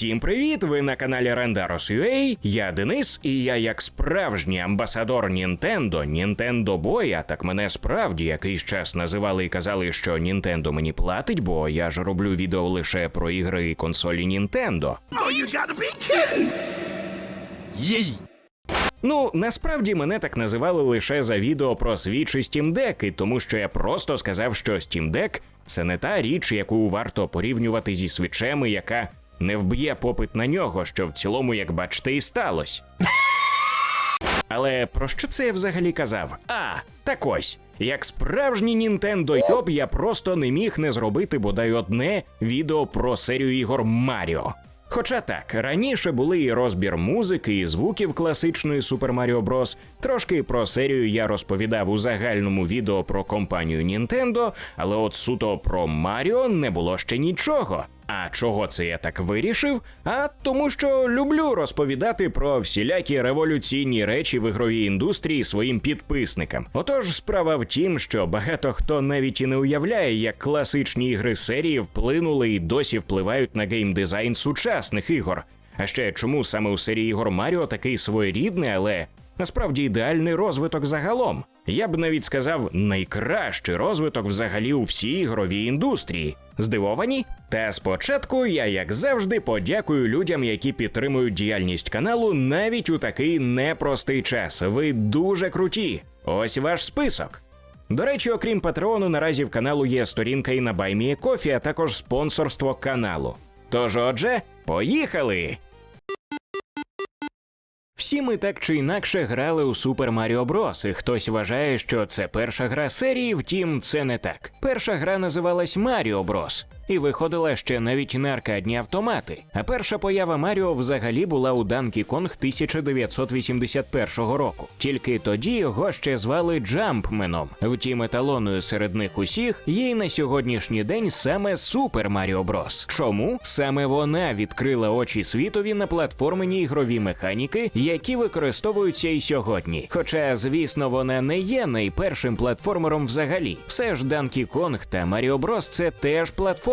Всім привіт! Ви на каналі Rendaros.ua, Я Денис, і я, як справжній амбасадор Нінтендо, Nintendo Boy, а так мене справді якийсь час називали і казали, що Нінтендо мені платить, бо я ж роблю відео лише про ігри і консолі Нінтендо. Oh, you gotta be kidding! Yee! Ну, насправді мене так називали лише за відео про Switch і Steam Deck, і тому що я просто сказав, що Steam Deck – це не та річ, яку варто порівнювати зі свічами, яка не вб'є попит на нього, що в цілому, як бачите, і сталося. Але про що це я взагалі казав? А, так ось. Як справжній Нінтендо Йоб, я просто не міг не зробити бодай одне відео про серію ігор Маріо. Хоча так, раніше були і розбір музики, і звуків класичної Super Mario Bros. Трошки про серію я розповідав у загальному відео про компанію Nintendo, але от суто про Маріо не було ще нічого. А чого це я так вирішив? А тому, що люблю розповідати про всілякі революційні речі в ігровій індустрії своїм підписникам. Отож, справа в тім, що багато хто навіть і не уявляє, як класичні ігри серії вплинули і досі впливають на геймдизайн сучасних ігор. А ще чому саме у серії ігор Маріо такий своєрідний, але насправді ідеальний розвиток загалом. Я б навіть сказав найкращий розвиток взагалі у всій ігровій індустрії. Здивовані? Та спочатку я, як завжди, подякую людям, які підтримують діяльність каналу навіть у такий непростий час. Ви дуже круті. Ось ваш список. До речі, окрім Патреону, наразі в каналу є сторінка і на Кофі, а також спонсорство каналу. Тож, отже, поїхали! Всі ми так чи інакше грали у Super Mario Bros. і хтось вважає, що це перша гра серії, втім, це не так. Перша гра називалась Mario Bros. І виходила ще навіть на аркадні автомати. А перша поява Маріо взагалі була у Donkey Kong 1981 року. Тільки тоді його ще звали Джампменом. Втім, еталоною серед них усіх є й на сьогоднішній день саме Super Mario Bros. Чому саме вона відкрила очі світові на платформені ігрові механіки, які використовуються і сьогодні. Хоча, звісно, вона не є найпершим платформером взагалі. Все ж Donkey Kong та Mario Bros. це теж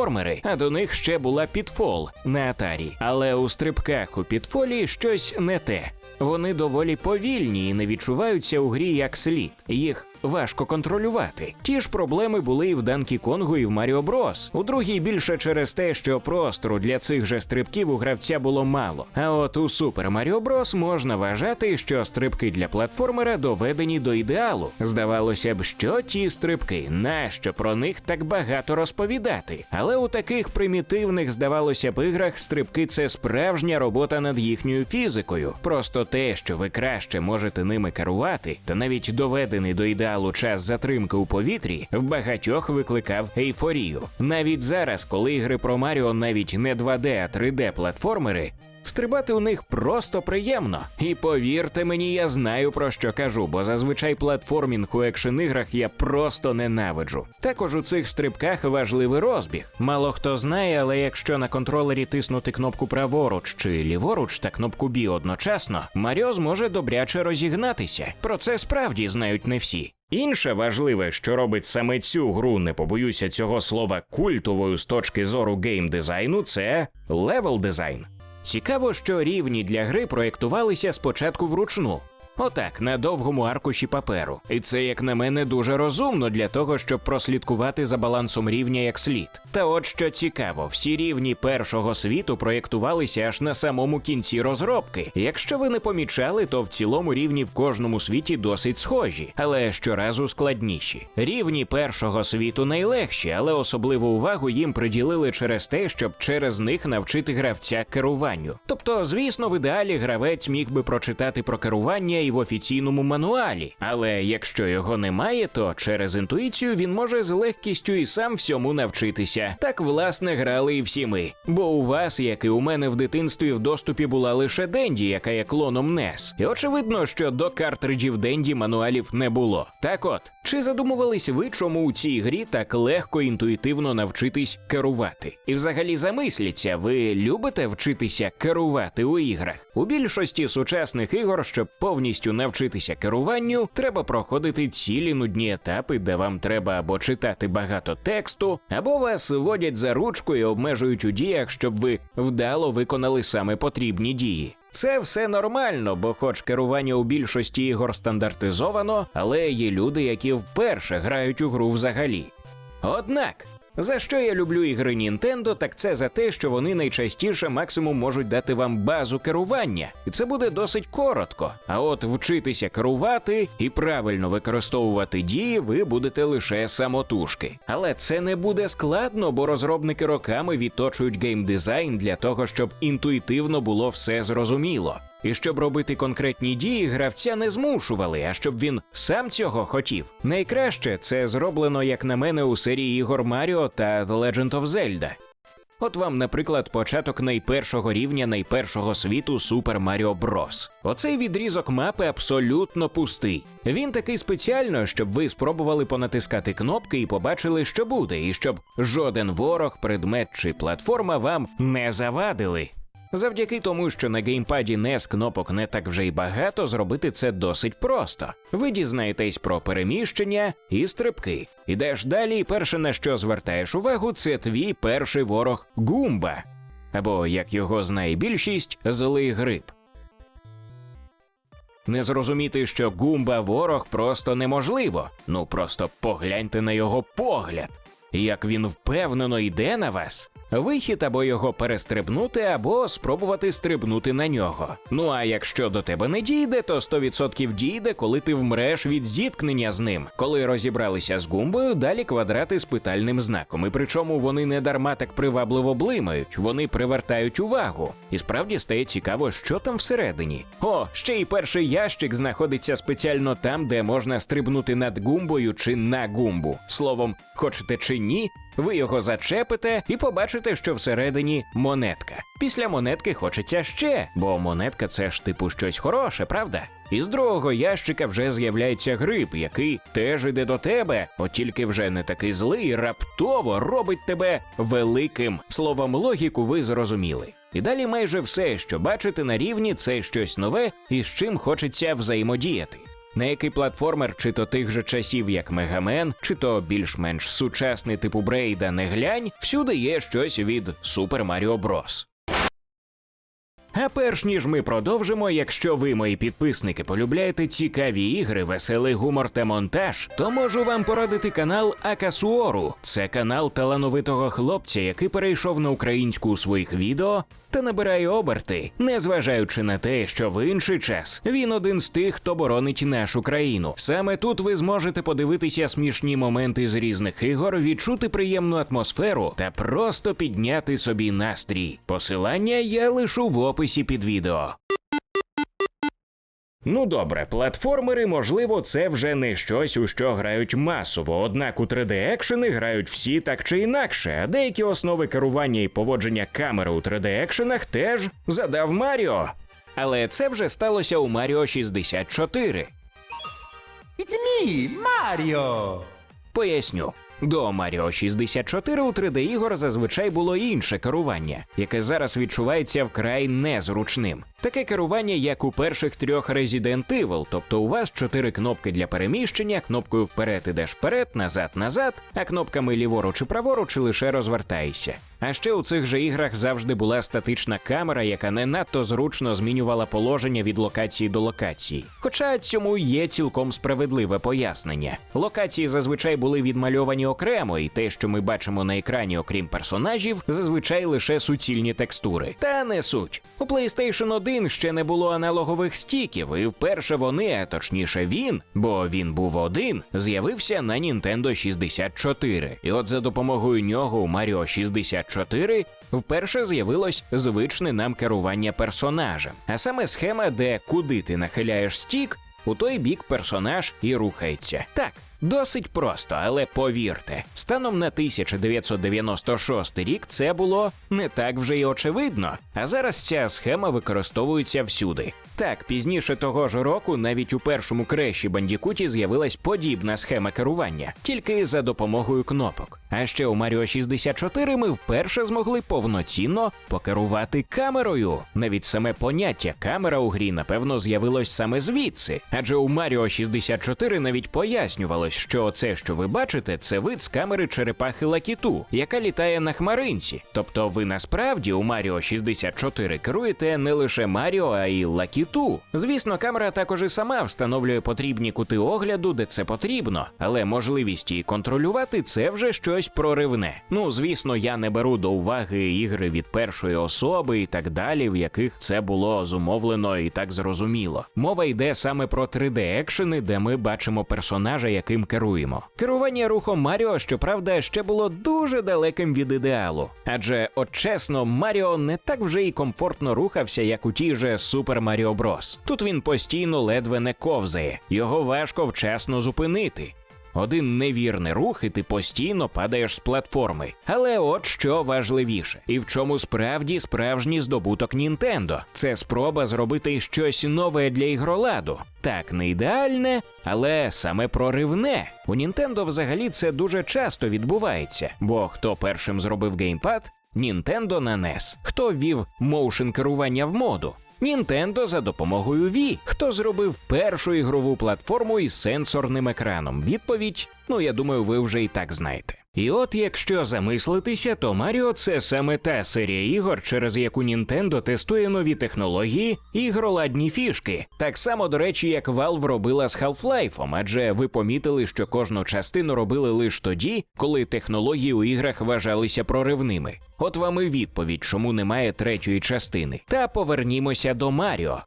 платформери, а до них ще була підфол на Atari. Але у стрибках у підфолі щось не те. Вони доволі повільні і не відчуваються у грі як слід. Їх важко контролювати. Ті ж проблеми були і в Данкі Конгу, і в Маріо Брос. У другій більше через те, що простору для цих же стрибків у гравця було мало. А от у Супер Маріо Брос можна вважати, що стрибки для платформера доведені до ідеалу. Здавалося б, що ті стрибки, нащо про них так багато розповідати. Але у таких примітивних, здавалося б, іграх стрибки це справжня робота над їхньою фізикою. Просто те, що ви краще можете ними керувати, та навіть доведений до ідеалу час затримки у повітрі, в багатьох викликав ейфорію. Навіть зараз, коли ігри про Маріо навіть не 2D, а 3D платформери. Стрибати у них просто приємно. І повірте мені, я знаю про що кажу, бо зазвичай платформінг у екшен іграх я просто ненавиджу. Також у цих стрибках важливий розбіг. Мало хто знає, але якщо на контролері тиснути кнопку праворуч чи ліворуч та кнопку Бі одночасно, Маріо зможе добряче розігнатися. Про це справді знають не всі. Інше важливе, що робить саме цю гру, не побоюся цього слова, культовою з точки зору геймдизайну, це левел дизайн. Цікаво, що рівні для гри проєктувалися спочатку вручну. Отак, на довгому аркуші паперу. І це, як на мене, дуже розумно для того, щоб прослідкувати за балансом рівня як слід. Та от що цікаво, всі рівні першого світу проєктувалися аж на самому кінці розробки. Якщо ви не помічали, то в цілому рівні в кожному світі досить схожі, але щоразу складніші. Рівні першого світу найлегші, але особливу увагу їм приділили через те, щоб через них навчити гравця керуванню. Тобто, звісно, в ідеалі гравець міг би прочитати про керування і в офіційному мануалі. Але якщо його немає, то через інтуїцію він може з легкістю і сам всьому навчитися. Так власне грали і всі ми. Бо у вас, як і у мене в дитинстві, в доступі була лише Денді, яка є клоном NES. І очевидно, що до картриджів Денді мануалів не було. Так от, чи задумувались ви, чому у цій грі так легко інтуїтивно навчитись керувати? І взагалі замисліться, ви любите вчитися керувати у іграх? У більшості сучасних ігор, щоб повністю повністю навчитися керуванню, треба проходити цілі нудні етапи, де вам треба або читати багато тексту, або вас водять за ручку і обмежують у діях, щоб ви вдало виконали саме потрібні дії. Це все нормально, бо хоч керування у більшості ігор стандартизовано, але є люди, які вперше грають у гру взагалі. Однак, за що я люблю ігри Nintendo, так це за те, що вони найчастіше максимум можуть дати вам базу керування, і це буде досить коротко. А от вчитися керувати і правильно використовувати дії ви будете лише самотужки. Але це не буде складно, бо розробники роками відточують геймдизайн для того, щоб інтуїтивно було все зрозуміло. І щоб робити конкретні дії, гравця не змушували, а щоб він сам цього хотів. Найкраще це зроблено, як на мене, у серії ігор Маріо та The Legend of Zelda. От вам, наприклад, початок найпершого рівня найпершого світу Super Mario Bros. Оцей відрізок мапи абсолютно пустий. Він такий спеціально, щоб ви спробували понатискати кнопки і побачили, що буде, і щоб жоден ворог, предмет чи платформа вам не завадили. Завдяки тому, що на геймпаді NES кнопок не так вже й багато, зробити це досить просто. Ви дізнаєтесь про переміщення і стрибки. Ідеш далі, і перше на що звертаєш увагу, це твій перший ворог Гумба. Або, як його знає більшість, злий гриб. Не зрозуміти, що Гумба ворог просто неможливо. Ну просто погляньте на його погляд. Як він впевнено йде на вас. Вихід або його перестрибнути, або спробувати стрибнути на нього. Ну а якщо до тебе не дійде, то 100% дійде, коли ти вмреш від зіткнення з ним. Коли розібралися з гумбою, далі квадрати з питальним знаком. І причому вони не дарма так привабливо блимають, вони привертають увагу. І справді стає цікаво, що там всередині. О, ще й перший ящик знаходиться спеціально там, де можна стрибнути над гумбою чи на гумбу. Словом, хочете чи ні, ви його зачепите і побачите, що всередині монетка. Після монетки хочеться ще, бо монетка це ж типу щось хороше, правда? Із другого ящика вже з'являється гриб, який теж іде до тебе, от тільки вже не такий злий, раптово робить тебе великим. Словом, логіку ви зрозуміли. І далі майже все, що бачите на рівні, це щось нове і з чим хочеться взаємодіяти. На який платформер, чи то тих же часів, як Мегамен, чи то більш-менш сучасний типу Брейда не глянь, всюди є щось від Super Mario Bros. А перш ніж ми продовжимо, якщо ви, мої підписники, полюбляєте цікаві ігри, веселий гумор та монтаж, то можу вам порадити канал Акасуору. Це канал талановитого хлопця, який перейшов на українську у своїх відео та набирає оберти, незважаючи на те, що в інший час він один з тих, хто боронить нашу країну. Саме тут ви зможете подивитися смішні моменти з різних ігор, відчути приємну атмосферу та просто підняти собі настрій. Посилання я лишу в описі під відео. Ну добре, платформери, можливо, це вже не щось, у що грають масово, однак у 3D екшени грають всі так чи інакше, а деякі основи керування і поводження камери у 3D екшенах теж задав Маріо. Але це вже сталося у Маріо 64. It's me, Mario! Поясню. До Маріо 64 у 3D ігор зазвичай було інше керування, яке зараз відчувається вкрай незручним. Таке керування, як у перших трьох Resident Evil, тобто у вас чотири кнопки для переміщення, кнопкою вперед ідеш вперед, назад, назад, а кнопками ліворуч і праворуч лише розвертаєшся. А ще у цих же іграх завжди була статична камера, яка не надто зручно змінювала положення від локації до локації. Хоча цьому є цілком справедливе пояснення. Локації зазвичай були відмальовані окремо, і те, що ми бачимо на екрані, окрім персонажів, зазвичай лише суцільні текстури. Та не суть. У PlayStation 1 ще не було аналогових стіків, і вперше вони, а точніше він, бо він був один, з'явився на Nintendo 64. І от за допомогою нього у Mario 64 вперше з'явилось звичне нам керування персонажем, а саме схема, де куди ти нахиляєш стік, у той бік персонаж і рухається. Так, Досить просто, але повірте, станом на 1996 рік це було не так вже й очевидно. А зараз ця схема використовується всюди. Так, пізніше того ж року навіть у першому креші Бандікуті з'явилась подібна схема керування, тільки за допомогою кнопок. А ще у Mario 64 ми вперше змогли повноцінно покерувати камерою. Навіть саме поняття камера у грі, напевно, з'явилось саме звідси. Адже у Mario 64 навіть пояснювалось, що це, що ви бачите, це вид з камери черепахи Лакіту, яка літає на хмаринці. Тобто ви насправді у Mario 64 керуєте не лише Маріо, а й Лакіту. Звісно, камера також і сама встановлює потрібні кути огляду, де це потрібно, але можливість її контролювати це вже щось проривне. Ну, звісно, я не беру до уваги ігри від першої особи і так далі, в яких це було зумовлено і так зрозуміло. Мова йде саме про 3D-екшени, де ми бачимо персонажа, яким керуємо. Керування рухом Маріо, щоправда, ще було дуже далеким від ідеалу. Адже, от чесно, Маріо не так вже й комфортно рухався, як у тій же Супер Маріо Брос. Тут він постійно ледве не ковзає, його важко вчасно зупинити. Один невірний рух, і ти постійно падаєш з платформи. Але от що важливіше, і в чому справді справжній здобуток Нінтендо. Це спроба зробити щось нове для ігроладу. Так, не ідеальне, але саме проривне. У Нінтендо взагалі це дуже часто відбувається, бо хто першим зробив геймпад? Нінтендо на NES. Хто ввів моушен керування в моду? Нінтендо за допомогою Wii. Хто зробив першу ігрову платформу із сенсорним екраном? Відповідь: ну я думаю, ви вже і так знаєте. І от якщо замислитися, то Маріо це саме та серія ігор, через яку Нінтендо тестує нові технології і ігроладні фішки. Так само, до речі, як Valve робила з Half-Life, адже ви помітили, що кожну частину робили лише тоді, коли технології у іграх вважалися проривними. От вам і відповідь, чому немає третьої частини. Та повернімося до Маріо.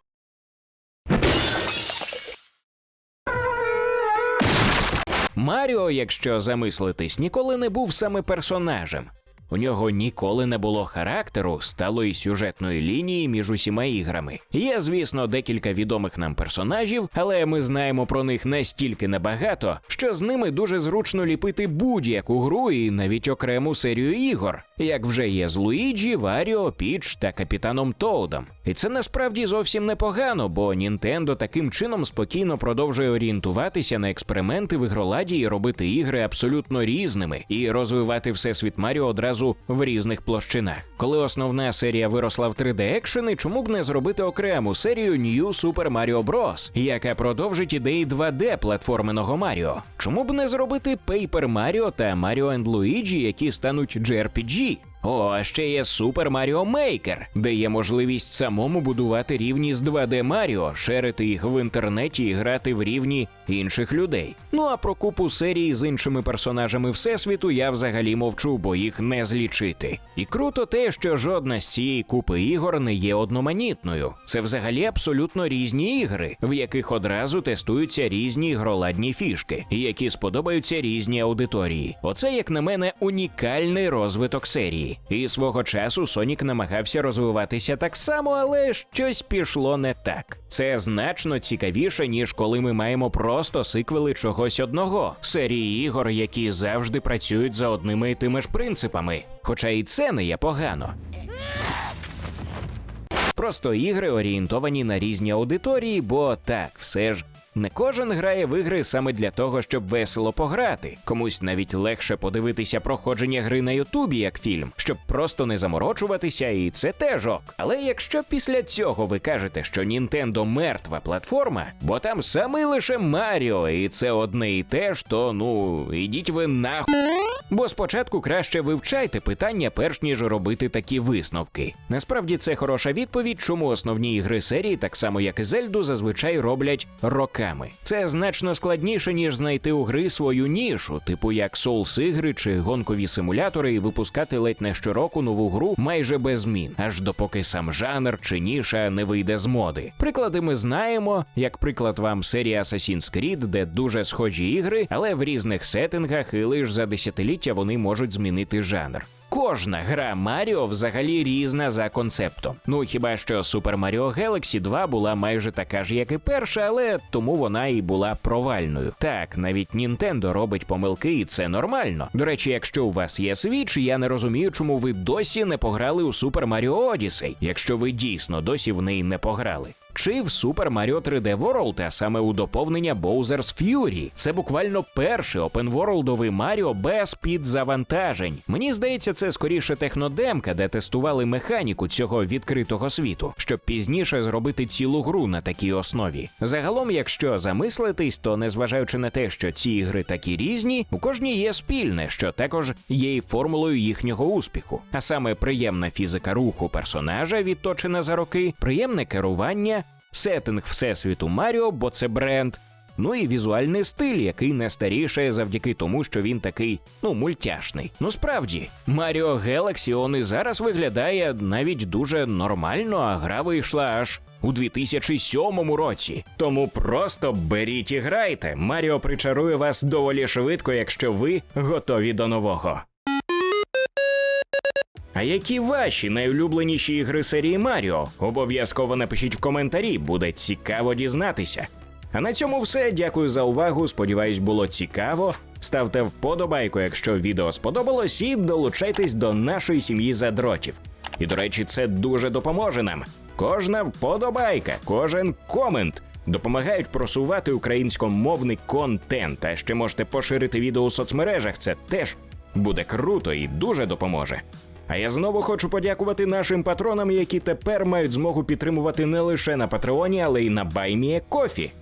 Маріо, якщо замислитись, ніколи не був саме персонажем. У нього ніколи не було характеру, сталої сюжетної лінії між усіма іграми. Є, звісно, декілька відомих нам персонажів, але ми знаємо про них настільки небагато, що з ними дуже зручно ліпити будь-яку гру і навіть окрему серію ігор, як вже є з Луїджі, Варіо, Піч та Капітаном Тоудом. І це насправді зовсім непогано, бо Нінтендо таким чином спокійно продовжує орієнтуватися на експерименти в ігроладі і робити ігри абсолютно різними, і розвивати всесвіт Маріо одразу в різних площинах. Коли основна серія виросла в 3D екшени, чому б не зробити окрему серію New Super Mario Bros., яка продовжить ідеї 2D платформеного Маріо? Чому б не зробити Paper Mario та Mario and Luigi, які стануть JRPG? О, а ще є Super Mario Maker, де є можливість самому будувати рівні з 2D Маріо, шерити їх в інтернеті і грати в рівні інших людей. Ну а про купу серій з іншими персонажами Всесвіту я взагалі мовчу, бо їх не злічити. І круто те, що жодна з цієї купи ігор не є одноманітною. Це взагалі абсолютно різні ігри, в яких одразу тестуються різні ігроладні фішки, які сподобаються різній аудиторії. Оце, як на мене, унікальний розвиток серії. І свого часу Сонік намагався розвиватися так само, але щось пішло не так. Це значно цікавіше, ніж коли ми маємо просто сиквели чогось одного, серії ігор, які завжди працюють за одними і тими ж принципами. Хоча і це не є погано. Просто ігри орієнтовані на різні аудиторії, бо так, все ж. Не кожен грає в ігри саме для того, щоб весело пограти. Комусь навіть легше подивитися проходження гри на Ютубі як фільм, щоб просто не заморочуватися, і це теж ок. Але якщо після цього ви кажете, що Нінтендо мертва платформа, бо там саме лише Маріо, і це одне і те ж, то ну ідіть ви нахуй. Бо спочатку краще вивчайте питання, перш ніж робити такі висновки. Насправді це хороша відповідь, чому основні ігри серії, так само як і Зельду, зазвичай роблять роками. Це значно складніше, ніж знайти у гри свою нішу, типу як Souls ігри чи гонкові симулятори, і випускати ледь не щороку нову гру майже без змін, аж допоки сам жанр чи ніша не вийде з моди. Приклади ми знаємо, як приклад вам серія Assassin's Creed, де дуже схожі ігри, але в різних сеттингах і лише за десятиліття вони можуть змінити жанр. Кожна гра Маріо взагалі різна за концептом. Ну хіба що Super Mario Galaxy 2 була майже така ж, як і перша, але тому вона і була провальною. Так, навіть Nintendo робить помилки, і це нормально. До речі, якщо у вас є Switch, я не розумію, чому ви досі не пограли у Super Mario Odyssey, якщо ви дійсно досі в неї не пограли. Чи в Super Mario 3D World, а саме у доповнення Bowser's Fury. Це буквально перший опенворлдовий Маріо без підзавантажень. Мені здається, це скоріше технодемка, де тестували механіку цього відкритого світу, щоб пізніше зробити цілу гру на такій основі. Загалом, якщо замислитись, то незважаючи на те, що ці ігри такі різні, у кожній є спільне, що також є й формулою їхнього успіху. А саме приємна фізика руху персонажа, відточена за роки, приємне керування, сеттинг всесвіту Маріо, бо це бренд. Ну і візуальний стиль, який не старішає завдяки тому, що він такий, ну, мультяшний. Ну справді, Маріо Galaxy і зараз виглядає навіть дуже нормально, а гра вийшла аж у 2007 році. Тому просто беріть і грайте. Маріо причарує вас доволі швидко, якщо ви готові до нового. А які ваші найулюбленіші ігри серії Маріо? Обов'язково напишіть в коментарі, буде цікаво дізнатися. А на цьому все. Дякую за увагу. Сподіваюсь, було цікаво. Ставте вподобайку, якщо відео сподобалось, і долучайтесь до нашої сім'ї задротів. І до речі, це дуже допоможе нам. Кожна вподобайка, кожен комент допомагають просувати українськомовний контент. А ще можете поширити відео у соцмережах. Це теж буде круто і дуже допоможе. А я знову хочу подякувати нашим патронам, які тепер мають змогу підтримувати не лише на Патреоні, але й на Байміє Кофі.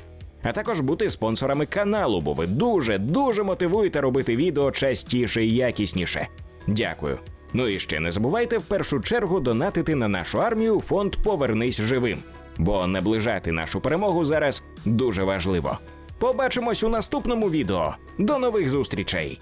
А також бути спонсорами каналу, бо ви дуже дуже мотивуєте робити відео частіше і якісніше. Дякую. Ну і ще не забувайте в першу чергу донатити на нашу армію фонд Повернись живим, бо наближати нашу перемогу зараз дуже важливо. Побачимось у наступному відео. До нових зустрічей!